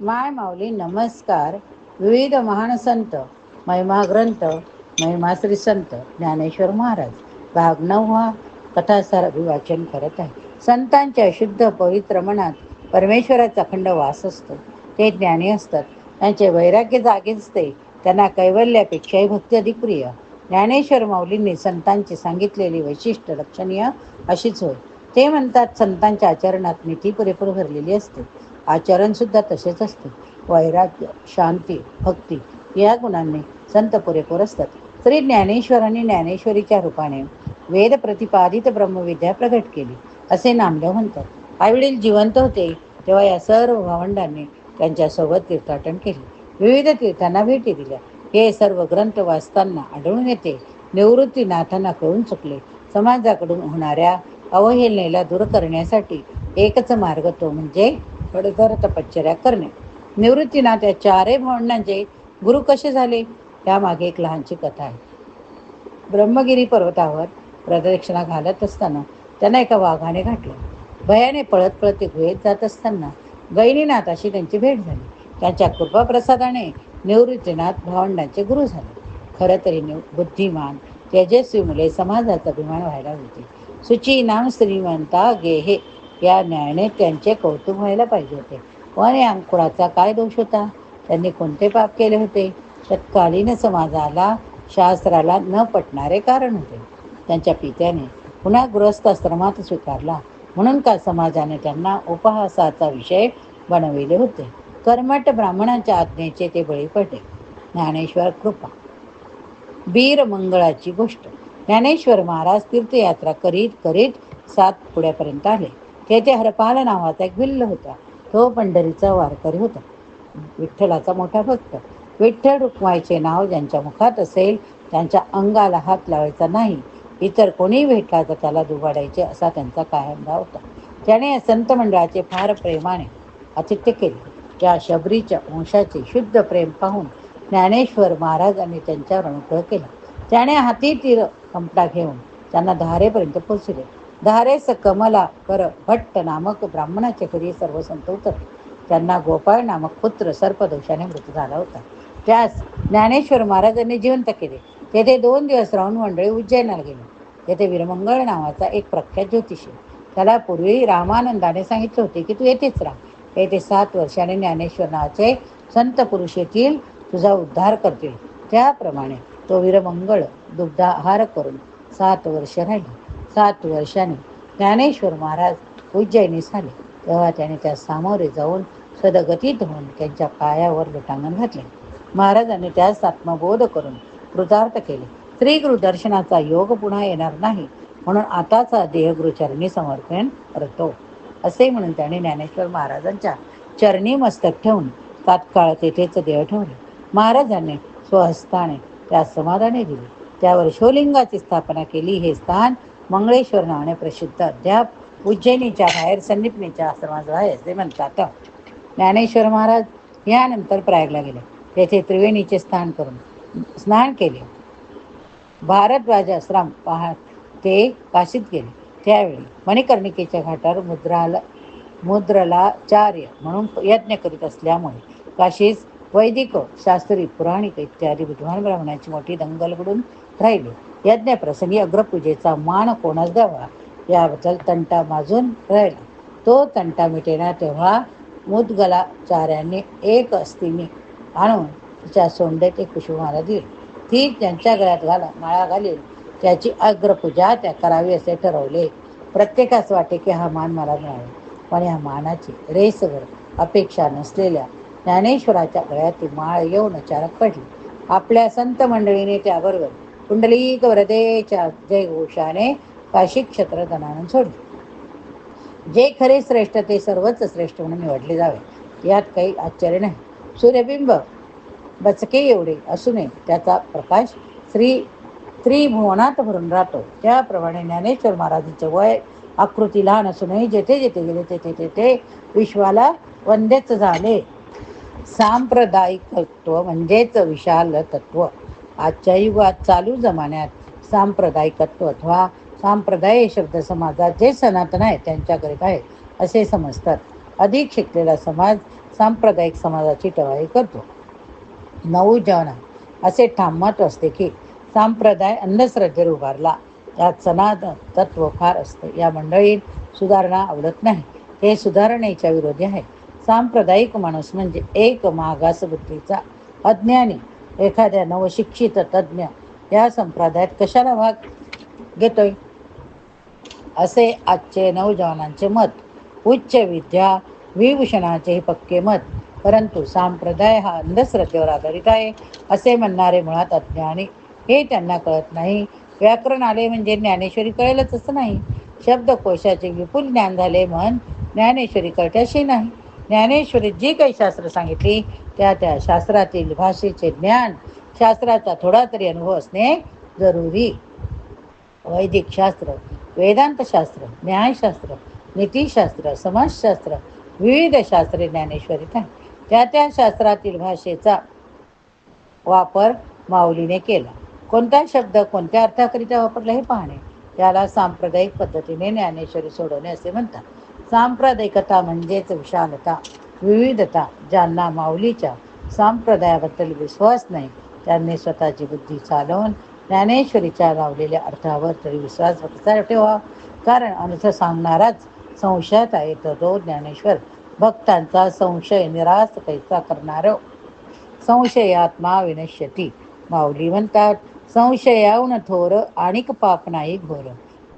माय माऊली नमस्कार. विविध महान संत महिमा ग्रंथ महिमा श्री संत ज्ञानेश्वर महाराज भाग नववा कथासार अभिवाचन करत आहे. संतांच्या शुद्ध पवित्र मनात परमेश्वराचा अखंड वास असतो. ते ज्ञानी असतात. त्यांचे वैराग्य जागे असते त्यांना कैवल्यापेक्षाही भक्ती अधिक प्रिय. ज्ञानेश्वर माऊलींनी संतांची सांगितलेली वैशिष्ट्य लक्षणीय अशीच होय. ते म्हणतात संतांच्या आचरणात नीती पुरेपूर भरलेली असते. आचरणसुद्धा तसेच असते. वैराग्य शांती भक्ती या गुणांनी संत पुरेपूर असतात. श्री ज्ञानेश्वरांनी ज्ञानेश्वरीच्या रूपाने वेद प्रतिपादित ब्रह्मविद्या प्रकट केली असे नामदेव म्हणतात. आईवडील जिवंत होते तेव्हा या सर्व भावंडांनी त्यांच्यासोबत तीर्थाटन केले. विविध तीर्थांना भेटी दिल्या. हे सर्व ग्रंथ वाचताना आढळून येते निवृत्तीनाथांना कळून चुकले. समाजाकडून होणाऱ्या अवहेलनेला दूर करण्यासाठी एकच मार्ग तो म्हणजे खडतर तपश्चर्या करणे. निवृत्तीनाथ या चारे भावंडांचे गुरु कसे झाले? त्यामागे एक लहानशी कथा आहे. ब्रह्मगिरी पर्वतावर प्रदक्षिणा घालत असताना त्यांना एका वाघाने घातलं. भयाने पळत पळत ते गुहेत जात असताना गैनीनाथाशी त्यांची भेट झाली. त्यांच्या कृपाप्रसादाने निवृत्तीनाथ भावंडांचे गुरु झाले. खरं तरी बुद्धिमान तेजस्वी मुले समाजाचा अभिमान व्हायला होते. सुची नाम श्रीमंता गेहे या न्यायाने त्यांचे कौतुक व्हायला पाहिजे होते. पण या अंकुराचा काय दोष होता? त्यांनी कोणते पाप केले होते? तत्कालीन समाजाला शास्त्राला न पटणारे कारण होते. त्यांच्या पित्याने पुन्हा गृहस्थाश्रमात स्वीकारला. म्हणून का समाजाने त्यांना उपहासाचा विषय बनविले होते? कर्मट ब्राह्मणांच्या आज्ञेचे ते बळी पडले. ज्ञानेश्वर कृपा. वीर मंगळाची गोष्ट. ज्ञानेश्वर महाराज तीर्थयात्रा करीत करीत सात पुढ्यापर्यंत आले. तेथे हरपाल नावाचा एक भिल्ल होता तो पंढरीचा वारकरी होता. विठ्ठलाचा मोठा भक्त. विठ्ठल रुक्माईचे नाव ज्यांच्या मुखात असेल त्यांच्या अंगाला हात लावायचा नाही. इतर कोणी भेटला तर त्याला दुबाडायचे असा त्यांचा कायम भाव होता. त्याने संत मंडळाचे फार प्रेमाने आतिथ्य केले. त्या शबरीच्या वंशाचे शुद्ध प्रेम पाहून ज्ञानेश्वर महाराजांनी त्यांच्यावर अनुग्रह केला. त्याने हाती तीर कंपटा घेऊन त्यांना धारेपर्यंत पोचले धारेस कमला कर भट्ट नामक ब्राह्मणाचे घरी सर्व संत उतरले. त्यांना गोपाळ नामक पुत्र सर्पदोषाने मृत्यू झाला होता. त्यास ज्ञानेश्वर महाराजांनी जिवंत केले. तेथे दोन दिवस राहून मंडळी उज्जैनाला गेले. तेथे वीरमंगळ नावाचा एक प्रख्यात ज्योतिषी. त्याला पूर्वी रामानंदाने सांगितले होते की तू येथेच राह. येथे सात वर्षाने ज्ञानेश्वर नावाचे संत पुरुष येथील तुझा उद्धार करतील. त्याप्रमाणे तो वीरमंगळ दुग्धाहार करून सात वर्ष राहिले. सात वर्षाने ज्ञानेश्वर महाराज उज्जैनीस आले तेव्हा त्याने त्या सामोरे जाऊन सदगतीत होऊन त्यांच्या पायावर लोटांगण घातले. महाराजांनी त्यास आत्मबोध करून कृतार्थ केले. श्री दर्शनाचा योग पुन्हा येणार नाही म्हणून आताचा देहगुरुचरणी समर्पण करतो. असे म्हणून त्याने ज्ञानेश्वर महाराजांच्या चरणी मस्तक ठेवून तात्काळ तेथेच देह ठेवले. महाराजांनी स्वहस्ताने त्या समाधाने दिले. त्यावर शिवलिंगाची स्थापना केली. हे स्थान मंगळेश्वर नावाने प्रसिद्ध अद्याप उज्जैनीच्या बाहेर संदीपनीच्या आश्रमाजवळ आहे असे म्हणतात. ज्ञानेश्वर महाराज यानंतर प्रयागला गेले. तेथे त्रिवेणीचे स्नान करून स्नान केले. भारद्वाज आश्रम पहा ते काशीत गेले. त्यावेळी मणिकर्णिकेच्या घाटावर मुद्राला मुद्रलाचार्य म्हणून यज्ञ करीत असल्यामुळे काशीस वैदिक शास्त्री पुराणिक इत्यादी विद्वान ब्राह्मणांची मोठी दंगल घडून राहिली. यज्ञप्रसंगी अग्रपूजेचा मान कोणास द्यावा? याबद्दल तंटा माजून राहिला. तो तंटा मिटेना तेव्हा मुदगलाचार्यांनी एक अस्थिनी आणून तिच्या सोंडेत एक कुशुमाला दिली. ती त्यांच्या गळ्यात घाला माळा घालील त्याची अग्रपूजा त्या करावी असे ठरवले. प्रत्येकास वाटे की हा मान मला मिळावा. पण या मानाची रेसवर अपेक्षा नसलेल्या ज्ञानेश्वराच्या गळ्यात ती माळ येऊन अचानक पडली. आपल्या संत मंडळीने त्याबरोबर पुंडलीक वरदेच्या जयघोषाने काशी क्षेत्र सोडले. जे खरे श्रेष्ठ ते सर्वच श्रेष्ठ म्हणून निवडले जावे. यात काही आश्चर्य नाही. सूर्यबिंब बचके एवढे असूनही त्याचा प्रकाश श्री त्रिभुवनात भरून राहतो. त्याप्रमाणे ज्ञानेश्वर महाराजांचे वय आकृती लहान असूनही जेथे जेथे गेले तेथे तेथे विश्वाला वंदेच झाले. सांप्रदायिकत्व म्हणजेच विशाल तत्व आजच्या युगात चालू जमान्यात सांप्रदायिकत्व अथवा सांप्रदाय शब्द समाजात जे सनातन आहे त्यांच्याकरीत आहे असे समजतात. अधिक शिकलेला समाज सांप्रदायिक समाजाची टवाळी करतो. नऊ जेवणा असे ठाम मत असते की सांप्रदाय अंधश्रद्धेवर उभारला त्यात सनातन तत्व फार असते. या मंडळीत सुधारणा आवडत नाही. हे सुधारणेच्या विरोधी आहे. सांप्रदायिक माणूस म्हणजे एक मागासबुद्धीचा अज्ञानी एखाद्या नवशिक्षित तज्ज्ञ या संप्रदायात कशाला भाग घेतोय? असे आजचे नवजवानांचे मत. उच्च विद्या विभूषणाचे हे पक्के मत. परंतु सांप्रदाय हा अंधश्रद्धेवर आधारित आहे असे म्हणणारे मुळात अज्ञानी हे त्यांना कळत नाही. व्याकरण आले म्हणजे ज्ञानेश्वरी कळेलच असं नाही. शब्दकोशाचे विपुल ज्ञान झाले म्हण ज्ञानेश्वरी कळत्याशी नाही. ज्ञानेश्वरी जी काही शास्त्र सांगितली त्या त्या शास्त्रातील भाषेचे ज्ञान शास्त्राचा थोडा तरी अनुभव असणे जरुरी. वैदिक शास्त्र वेदांतशास्त्र न्यायशास्त्र नीतीशास्त्र समाजशास्त्र विविध शास्त्रे ज्ञानेश्वरीत आहे त्या त्या शास्त्रातील भाषेचा वापर माऊलीने केला. कोणता शब्द कोणत्या अर्थाकरिता वापरला हे पाहणे त्याला सांप्रदायिक पद्धतीने ज्ञानेश्वरी सोडवणे असे म्हणतात. सांप्रदायिकता म्हणजेच विशालता विविधता ज्यांना माऊलीच्या संप्रदायाबद्दल विश्वास नाही त्यांनी स्वतःची बुद्धी चालवून ज्ञानेश्वरीच्या लावलेल्या अर्थावर तरी विश्वास कसा ठेवा कारण अर्थ सांगणाराच संशयात आहे तर तो ज्ञानेश्वर भक्तांचा संशय निराश कैसा करणार? संशयात्मा विनश्यती. माऊली म्हणतात संशयावून थोर आणिक पाप नाही घोर.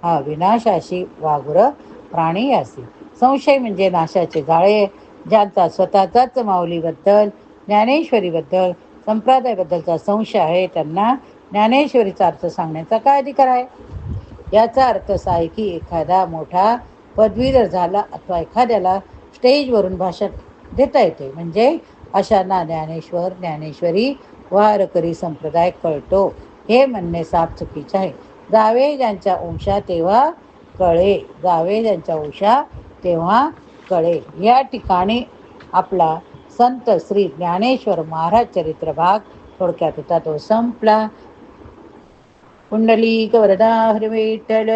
हा विनाशाशी वाघुर प्राणी असे. संशय म्हणजे नाशाचे जाळे ज्यांचा स्वतःचाच माऊलीबद्दल ज्ञानेश्वरीबद्दल संप्रदायाबद्दलचा संशय आहे त्यांना ज्ञानेश्वरीचा अर्थ सांगण्याचा काय अधिकार आहे? याचा अर्थ असा आहे की एखादा मोठा पदवीधर झाला अथवा एखाद्याला स्टेजवरून भाषण देता येते. म्हणजे अशांना ज्ञानेश्वर ज्ञानेश्वरी वारकरी संप्रदाय कळतो. हे म्हणणे साफ चुकीचे आहे. जावे ज्यांच्या वंशा तेव्हा कळे. गावे त्यांच्या उषा तेव्हा कळे. या ठिकाणी आपला संत श्री ज्ञानेश्वर महाराज चरित्र भाग थोडक्यात होता. तो संपला. पुंडलिक वरदा विठ्ठल.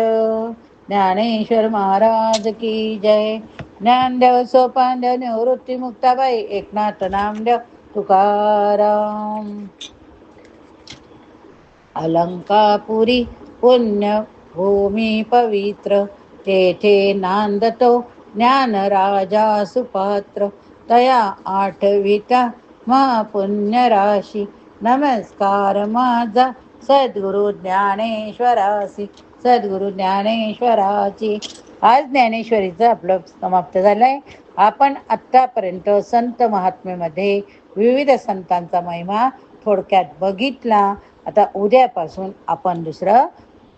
ज्ञानेश्वर महाराज की जय. ज्ञानदेव सोपानदेव निवृत्ती मुक्ताबाई. एकनाथ नामदेव तुकाराम. अलंकापुरी पुण्य भूमी पवित्र तेथे नांदतो ज्ञान राजा सुपात्र. तया आठविता मा पुण्यराशी नमस्कार माझा. सद्गुरु ज्ञानेश्वरासी सद्गुरु ज्ञानेश्वराची. आज ज्ञानेश्वरीचं आपलं समाप्त झालं आहे आपण आत्तापर्यंत संत महात्म्यामध्ये विविध संतांचा महिमा थोडक्यात बघितला. आता उद्यापासून आपण दुसरं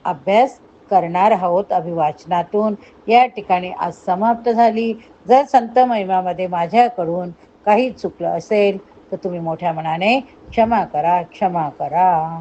अभ्यास करणार आहोत अभिवाचनातून. या ठिकाणी आज समाप्त झाली. जर संत महिमामध्ये माझ्याकडून काही चुकलं असेल तर तुम्ही मोठ्या मनाने क्षमा करा क्षमा करा.